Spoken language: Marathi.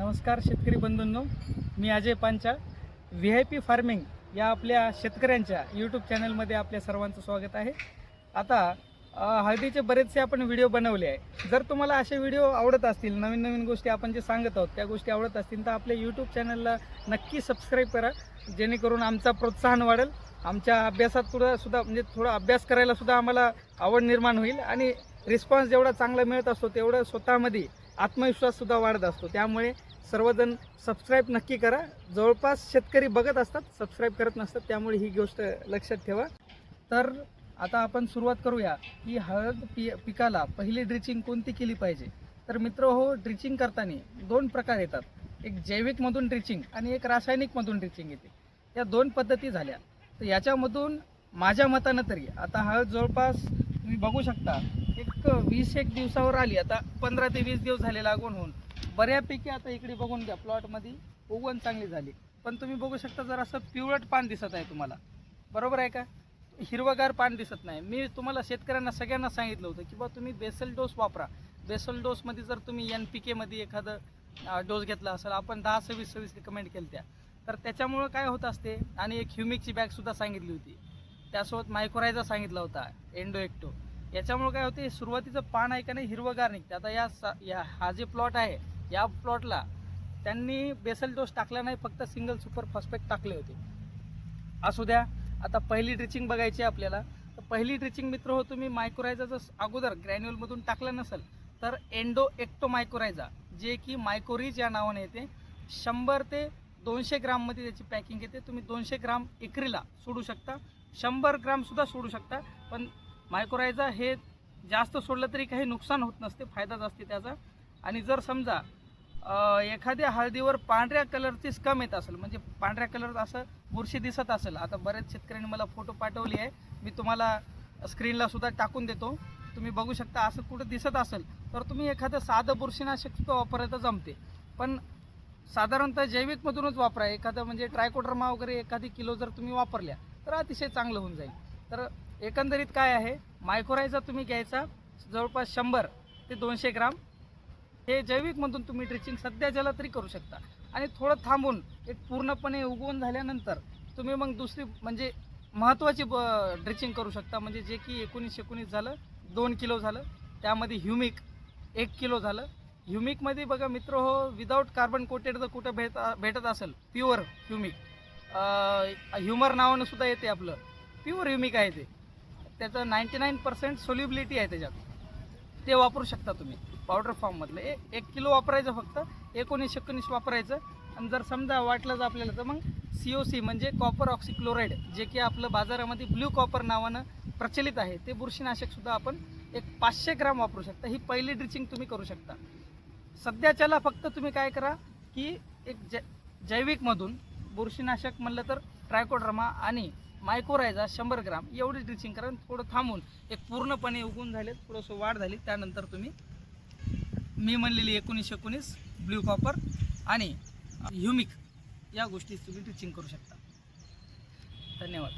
नमस्कार शेतकरी बंधूंनो मी Ajay Pancha V I P farming या आपल्या शेतकऱ्यांच्या यूट्यूब चॅनलमध्ये आपल्या सर्वांचं स्वागत आहे. आता हळदीचे बरेचसे आपण व्हिडिओ बनवले आहे. जर तुम्हाला असे व्हिडिओ आवडत असतील नवीन नवीन गोष्टी आपण जे सांगत आहोत त्या गोष्टी आवडत असतील तर आपल्या यूट्यूब चॅनलला नक्की सबस्क्राईब करा. जेणेकरून आमचा प्रोत्साहन वाढेल. आमच्या अभ्यासात थोडा सुद्धा म्हणजे थोडा अभ्यास करायला सुद्धा आम्हाला आवड निर्माण होईल. आणि रिस्पॉन्स जेवढा चांगला मिळत असतो तेवढं स्वतःमध्ये आत्मविश्वाससुद्धा वाढत असतो. त्यामुळे सर्वजण सबस्क्राईब नक्की करा. जवळपास शेतकरी बघत असतात सबस्क्राईब करत नसतात त्यामुळे ही गोष्ट लक्षात ठेवा. तर आता आपण सुरुवात करूया की हळद पि पिकाला पहिली ड्रिचिंग कोणती केली पाहिजे? तर मित्र हो ड्रिचिंग करताना दोन प्रकार येतात. एक जैविकमधून ड्रिचिंग आणि एक रासायनिकमधून ड्रिचिंग येते. या दोन पद्धती झाल्या. तर याच्यामधून माझ्या मतानं तरी आता हळद जवळपास तुम्ही बघू शकता एक वीस एक दिवसावर आली. आता पंधरा ते वीस दिवस झाले लागून होऊन. बऱ्यापैकी आता इकडे बघून घ्या प्लॉटमध्ये उगवण चांगली झाली. पण तुम्ही बघू शकता जर असं पिवळट पान दिसत आहे तुम्हाला. बरोबर आहे का? हिरवगार पान दिसत नाही. मी तुम्हाला शेतकऱ्यांना सगळ्यांना सांगितलं होतं की बा तुम्ही बेसल डोस वापरा. बेसल डोसमध्ये जर तुम्ही एन पी केमध्ये एखादं डोस घेतला असेल आपण दहा सव्वीस सव्वीस रिकमेंड केल्या त्या तर त्याच्यामुळं काय होत असते आणि एक ह्युमिकची बॅगसुद्धा सांगितली होती. त्यासोबत मायक्रोरायझा सांगितला होता एंडो एक्टो याच्यामुळे काय होते सुरुवातीचं पान आहे का नाही हिरवगार निघते. आता या सा या हा जे प्लॉट आहे या प्लॉटला त्यांनी बेसल डोस टाकला नाही फक्त सिंगल सुपर फॉस्फेट टाकले होते. असू द्या आता पहिली ड्रिचिंग बघायची आहे आपल्याला. तर पहिली ड्रिचिंग मित्र हो तुम्ही मायक्रोरायझा जर अगोदर ग्रॅन्युअलमधून टाकलं नसेल तर एंडो एक्टो मायक्रोरायझा जे की मायकोरीज या नावाने येते शंभर ते दोनशे ग्राममध्ये त्याची पॅकिंग येते. तुम्ही दोनशे ग्राम एकरीला सोडू शकता. शंभर ग्रामसुद्धा सोडू शकता. पण मायक्रोरायझा हे जास्त सोडलं तरी काही नुकसान होत नसते फायदाच असते त्याचा. आणि जर समजा एखाद्या हळदीवर पांढऱ्या कलरची स्कम येत असेल म्हणजे पांढऱ्या कलर असं बुरशी दिसत असेल आता बऱ्याच शेतकऱ्यांनी मला फोटो पाठवले आहे मी तुम्हाला स्क्रीनला सुद्धा टाकून देतो. तुम्ही बघू शकता असं कुठं दिसत असेल तर तुम्ही एखादं साधं बुरशीनाशक सुद्धा वापरायचं जमते. पण साधारणतः जैविकमधूनच वापरा एखादं म्हणजे ट्रायकोडर्मा वगैरे एखादी किलो जर तुम्ही वापरल्या तर अतिशय चांगलं होऊन जाईल. तर एकंदरीत काय आहे? मायक्रोरायझा तुम्ही घ्यायचा जवळपास शंभर ते दोनशे ग्राम. हे जैविकमधून तुम्ही ड्रिचिंग सध्या ज्याला तरी करू शकता. आणि थोडं थांबून एक पूर्णपणे उगवून झाल्यानंतर तुम्ही मग दुसरी म्हणजे महत्त्वाची ब ड्रिचिंग करू शकता. म्हणजे जे की एकोणीस एकोणीस झालं दोन किलो झालं त्यामध्ये ह्युमिक एक किलो झालं. ह्युमिकमध्ये बघा मित्र हो विदाऊट कार्बन कोटेड जर कुठं भेट भेटत असेल प्युअर ह्युमिक ह्युमर नावानं सुद्धा येते आपलं. प्युअर ह्युमिक आहे ते. त्याचं नाईंटी नाईन पर्सेंट सोल्युबिलिटी आहे त्याच्यात. ते वापरू शकता तुम्ही पावडर फॉर्ममधलं ए एक किलो वापरायचं फक्त एकोणीस एकोणीस वापरायचं. आणि जर समजा वाटलंच आपल्याला तर मग सी ओ सी म्हणजे कॉपर ऑक्सिक्लोराईड जे की आपलं बाजारामध्ये ब्ल्यू कॉपर नावानं प्रचलित आहे. ते बुरशीनाशकसुद्धा आपण एक पाचशे ग्राम वापरू शकता. ही पहिली ड्रिचिंग तुम्ही करू शकता. सध्याच्याला फक्त तुम्ही काय करा की एक जै जैविकमधून बुरशीनाशक म्हणलं तर ट्रायकोड्रमा आणि मायकोरायझा शंभर ग्राम. एवढी ड्रिचिंग करा थोडं थांबून. एक पूर्णपणे उगून झाले थोडंसं वाढ झाली. त्यानंतर तुम्ही मी म्हणलेली एकोणीस एकोणीस ब्ल्यू कॉपर आणि ह्युमिक या गोष्टी तुम्ही ड्रिचिंग करू शकता. धन्यवाद.